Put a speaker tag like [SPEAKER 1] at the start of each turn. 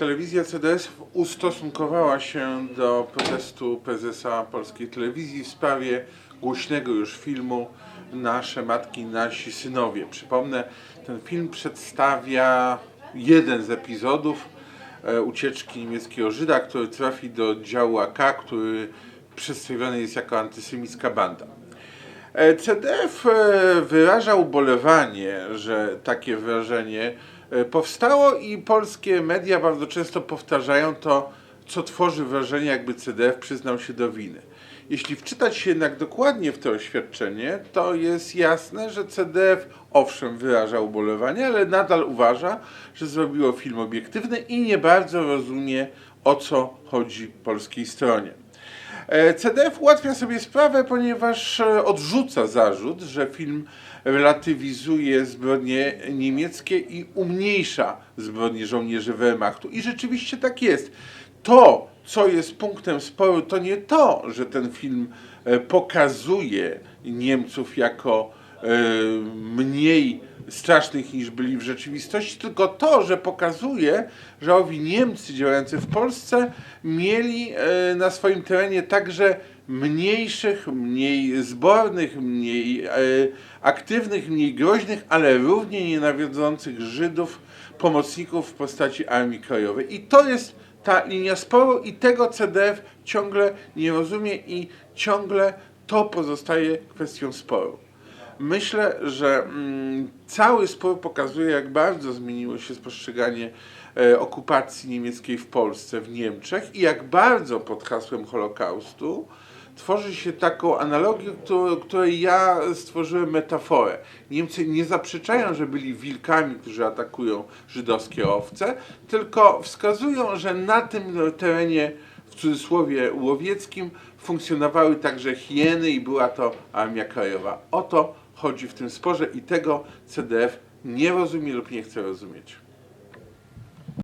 [SPEAKER 1] Telewizja CDS ustosunkowała się do protestu prezesa polskiej telewizji w sprawie głośnego już filmu Nasze matki, nasi synowie. Przypomnę, ten film przedstawia jeden z epizodów e, ucieczki niemieckiego Żyda, który trafi do działu AK, który przedstawiony jest jako antysemicka banda. E, CDF e, wyraża ubolewanie, że takie wrażenie powstało i polskie media bardzo często powtarzają to, co tworzy wrażenie, jakby CDF przyznał się do winy. Jeśli wczytać się jednak dokładnie w to oświadczenie, to jest jasne, że CDF owszem wyraża ubolewanie, ale nadal uważa, że zrobiło film obiektywny i nie bardzo rozumie, o co chodzi polskiej stronie. E, CDF ułatwia sobie sprawę, ponieważ e, odrzuca zarzut, że film relatywizuje zbrodnie niemieckie i umniejsza zbrodnie żołnierzy Wehrmachtu. I rzeczywiście tak jest. To, co jest punktem sporu, to nie to, że ten film e, pokazuje Niemców jako mniej strasznych niż byli w rzeczywistości, tylko to, że pokazuje, że owi Niemcy działający w Polsce mieli e, na swoim terenie także mniejszych, mniej zbornych, mniej e, aktywnych, mniej groźnych, ale równie nienawiodzących Żydów, pomocników w postaci Armii Krajowej. I to jest ta linia sporu i tego CDF ciągle nie rozumie i ciągle to pozostaje kwestią sporu. Myślę, że mm, cały spór pokazuje, jak bardzo zmieniło się postrzeganie e, okupacji niemieckiej w Polsce, w Niemczech i jak bardzo pod hasłem Holokaustu tworzy się taką analogię, którą, której ja stworzyłem metaforę. Niemcy nie zaprzeczają, że byli wilkami, którzy atakują żydowskie owce, tylko wskazują, że na tym terenie cudzysłowie łowieckim funkcjonowały także hieny i była to Armia Krajowa. O to chodzi w tym sporze i tego CDF nie rozumie lub nie chce rozumieć.